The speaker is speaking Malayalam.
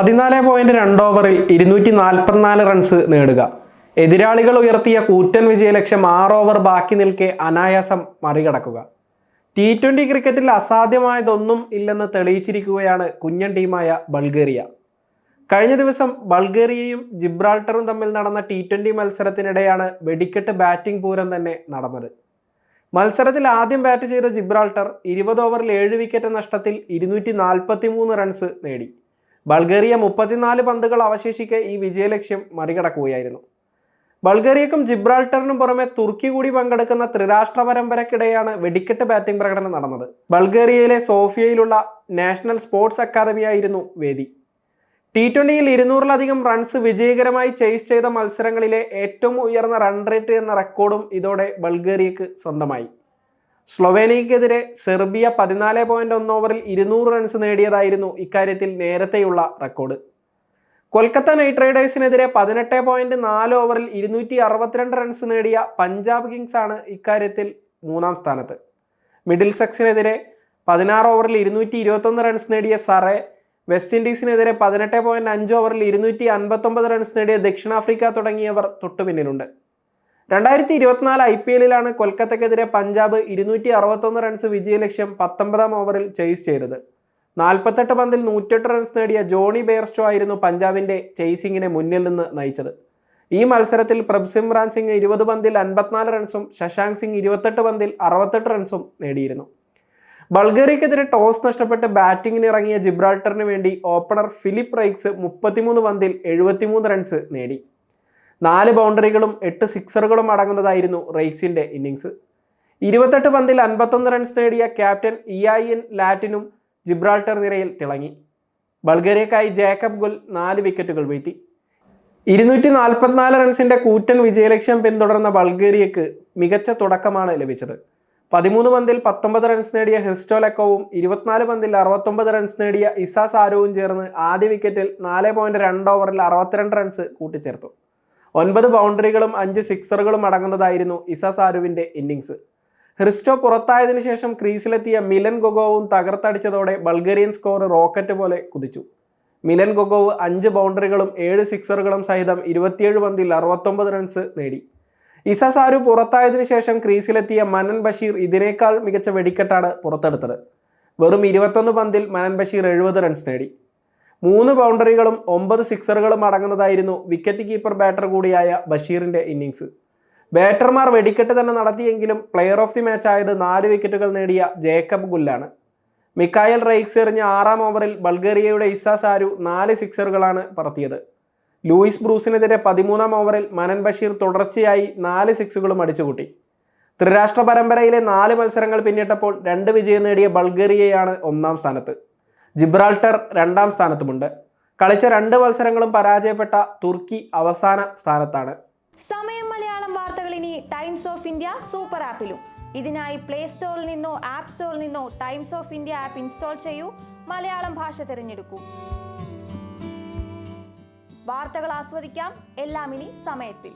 പതിനാല് പോയിന്റ് രണ്ട് ഓവറിൽ ഇരുന്നൂറ്റി നാൽപ്പത്തിനാല് റൺസ് നേടുക. എതിരാളികൾ ഉയർത്തിയ കൂറ്റൻ വിജയലക്ഷ്യം ആറ് ഓവർ ബാക്കി നിൽക്കെ അനായാസം മറികടക്കുക. ടി ട്വന്റി ക്രിക്കറ്റിൽ അസാധ്യമായതൊന്നും ഇല്ലെന്ന് തെളിയിച്ചിരിക്കുകയാണ് കുഞ്ഞൻ ടീമായ ബൾഗേറിയ. കഴിഞ്ഞ ദിവസം ബൾഗേറിയയും ജിബ്രാൾട്ടറും തമ്മിൽ നടന്ന ടി ട്വന്റി മത്സരത്തിനിടെയാണ് വെടിക്കെട്ട് ബാറ്റിംഗ് പൂരം തന്നെ നടന്നത്. മത്സരത്തിൽ ആദ്യം ബാറ്റ് ചെയ്ത ജിബ്രാൾട്ടർ ഇരുപത് ഓവറിൽ ഏഴ് വിക്കറ്റ് നഷ്ടത്തിൽ ഇരുന്നൂറ്റി റൺസ് നേടി. ബൾഗേറിയ മുപ്പത്തിനാല് പന്തുകൾ അവശേഷിക്കെ ഈ വിജയലക്ഷ്യം മറികടക്കുകയായിരുന്നു. ബൾഗേറിയക്കും ജിബ്രാൾട്ടറിനും പുറമെ തുർക്കി കൂടി പങ്കെടുക്കുന്ന ത്രിരാഷ്ട്ര പരമ്പരക്കിടെയാണ് വെടിക്കെട്ട് ബാറ്റിംഗ് പ്രകടനം നടന്നത്. ബൾഗേറിയയിലെ സോഫിയയിലുള്ള നാഷണൽ സ്പോർട്സ് അക്കാദമിയായിരുന്നു വേദി. ടി ട്വന്റിയിൽ ഇരുന്നൂറിലധികം റൺസ് വിജയകരമായി ചേസ് ചെയ്ത മത്സരങ്ങളിലെ ഏറ്റവും ഉയർന്ന റൺ റേറ്റ് എന്ന റെക്കോർഡും ഇതോടെ ബൾഗേറിയക്ക് സ്വന്തമായി. സ്ലൊവേനിയക്കെതിരെ സെർബിയ പതിനാല് പോയിന്റ് ഒന്ന് ഓവറിൽ ഇരുന്നൂറ് റൺസ് നേടിയതായിരുന്നു ഇക്കാര്യത്തിൽ നേരത്തെയുള്ള റെക്കോർഡ് കൊൽക്കത്ത നൈറ്റ് റൈഡേഴ്സിനെതിരെ പതിനെട്ട് പോയിന്റ് നാല് ഓവറിൽ ഇരുന്നൂറ്റി അറുപത്തിരണ്ട് റൺസ് നേടിയ പഞ്ചാബ് കിങ്സ് ആണ് ഇക്കാര്യത്തിൽ മൂന്നാം സ്ഥാനത്ത്. മിഡിൽ സെക്സിനെതിരെ പതിനാറ് ഓവറിൽ ഇരുന്നൂറ്റി ഇരുപത്തൊന്ന് റൺസ് നേടിയ സറേ വെസ്റ്റ് ഇൻഡീസിനെതിരെ പതിനെട്ട് പോയിന്റ് അഞ്ച് ഓവറിൽ ഇരുന്നൂറ്റി അൻപത്തൊമ്പത് റൺസ് നേടിയ ദക്ഷിണാഫ്രിക്ക തുടങ്ങിയവർ തൊട്ടുപിന്നിലുണ്ട്. രണ്ടായിരത്തി ഇരുപത്തിനാല് ഐ പി എല്ലിലാണ് കൊൽക്കത്തക്കെതിരെ പഞ്ചാബ് ഇരുന്നൂറ്റി അറുപത്തൊന്ന് റൺസ് വിജയലക്ഷ്യം പത്തൊമ്പതാം ഓവറിൽ ചേസ് ചെയ്തത്. നാൽപ്പത്തെട്ട് പന്തിൽ നൂറ്റെട്ട് റൺസ് നേടിയ ജോണി ബെയർസ്റ്റോ ആയിരുന്നു പഞ്ചാബിന്റെ ചേസിങ്ങിനെ മുന്നിൽ നിന്ന് നയിച്ചത്. ഈ മത്സരത്തിൽ പ്രഭ്സിമ്രാൻ സിംഗ് ഇരുപത് പന്തിൽ അൻപത്തിനാല് റൺസും ശശാങ്ക് സിംഗ് ഇരുപത്തെട്ട് പന്തിൽ അറുപത്തെട്ട് റൺസും നേടിയിരുന്നു. ബൾഗേറിയക്കെതിരെ ടോസ് നഷ്ടപ്പെട്ട് ബാറ്റിംഗിന് ഇറങ്ങിയ ജിബ്രാൾട്ടറിന് വേണ്ടി ഓപ്പണർ ഫിലിപ്പ് റൈക്സ് മുപ്പത്തിമൂന്ന് പന്തിൽ എഴുപത്തിമൂന്ന് റൺസ് നേടി. നാല് ബൗണ്ടറികളും എട്ട് സിക്സറുകളും അടങ്ങുന്നതായിരുന്നു റെയ്സിന്റെ ഇന്നിങ്സ്. ഇരുപത്തെട്ട് പന്തിൽ അൻപത്തൊന്ന് റൺസ് നേടിയ ക്യാപ്റ്റൻ ഇയായിൻ ലാറ്റിനും ജിബ്രാൾട്ടർ നിരയിൽ തിളങ്ങി. ബൾഗേറിയക്കായി ജേക്കബ് ഗുൽ നാല് വിക്കറ്റുകൾ വീഴ്ത്തി. ഇരുന്നൂറ്റി നാൽപ്പത്തിനാല് റൺസിന്റെ കൂറ്റൻ വിജയലക്ഷ്യം പിന്തുടർന്ന ബൾഗേറിയക്ക് മികച്ച തുടക്കമാണ് ലഭിച്ചത്. പതിമൂന്ന് പന്തിൽ പത്തൊമ്പത് റൺസ് നേടിയ ഹെസ്റ്റോലക്കോവും ഇരുപത്തിനാല് പന്തിൽ അറുപത്തൊമ്പത് റൺസ് നേടിയ ഇസാ സാരുവും ചേർന്ന് ആദ്യ വിക്കറ്റിൽ നാല് പോയിന്റ് രണ്ട് ഓവറിൽ അറുപത്തിരണ്ട് റൺസ് കൂട്ടിച്ചേർത്തു. ഒൻപത് ബൗണ്ടറികളും അഞ്ച് സിക്സറുകളും അടങ്ങുന്നതായിരുന്നു ഇസ സാരുവിന്റെ ഇന്നിങ്സ്. ഹ്രിസ്റ്റോ പുറത്തായതിനു ശേഷം ക്രീസിലെത്തിയ മിലൻ ഗൊഗോവും തകർത്തടിച്ചതോടെ ബൾഗേറിയൻ സ്കോർ റോക്കറ്റ് പോലെ കുതിച്ചു. മിലൻ ഗൊഗോവ് അഞ്ച് ബൗണ്ടറികളും ഏഴ് സിക്സറുകളും സഹിതം ഇരുപത്തിയേഴ് പന്തിൽ അറുപത്തൊമ്പത് റൺസ് നേടി. ഇസ സാരു പുറത്തായതിനു ശേഷം ക്രീസിലെത്തിയ മനൻ ബഷീർ ഇതിനേക്കാൾ മികച്ച വെടിക്കെട്ടാണ് പുറത്തെടുത്തത്. വെറും ഇരുപത്തൊന്ന് പന്തിൽ മനൻ ബഷീർ എഴുപത് റൺസ് നേടി. മൂന്ന് ബൗണ്ടറികളും ഒമ്പത് സിക്സറുകളും അടങ്ങുന്നതായിരുന്നു വിക്കറ്റ് കീപ്പർ ബാറ്റർ കൂടിയായ ബഷീറിന്റെ ഇന്നിങ്സ് ബാറ്റർമാർ വെടിക്കെട്ട് തന്നെ നടത്തിയെങ്കിലും പ്ലെയർ ഓഫ് ദി മാച്ച് ആയത് നാല് വിക്കറ്റുകൾ നേടിയ ജേക്കബ് ഗുല്ലാണ്. മിക്കായൽ റൈക്സ് എറിഞ്ഞ ആറാം ഓവറിൽ ബൾഗേറിയയുടെ ഇസ സാരു നാല് സിക്സറുകളാണ് പറത്തിയത്. ലൂയിസ് ബ്രൂസിനെതിരെ പതിമൂന്നാം ഓവറിൽ മനൻ ബഷീർ തുടർച്ചയായി നാല് സിക്സുകളും അടിച്ചുകൂട്ടി. ത്രിരാഷ്ട്ര പരമ്പരയിലെ നാല് മത്സരങ്ങൾ പിന്നിട്ടപ്പോൾ രണ്ട് വിജയം നേടിയ ബൾഗേറിയയാണ് ഒന്നാം സ്ഥാനത്ത്. ജിബ്രാൾട്ടർ രണ്ടാം സ്ഥാനത്തുമുണ്ട്. കളിച്ച രണ്ട് മത്സരങ്ങളും പരാജയപ്പെട്ട തുർക്കി അവസാന സ്ഥാനത്താണ്. സമയം മലയാളം വാർത്തകൾ ഇനി ടൈംസ് ഓഫ് ഇന്ത്യ സൂപ്പർ ആപ്പിലും. ഇതിനായി പ്ലേ സ്റ്റോറിൽ നിന്നോ ആപ്പ് സ്റ്റോറിൽ നിന്നോ Times of India app install ചെയ്യൂ. മലയാളം ഭാഷ തിരഞ്ഞെടുക്കൂ. വാർത്തകൾ ആസ്വദിക്കാം. എല്ലാം ഇനി സമയത്തിൽ.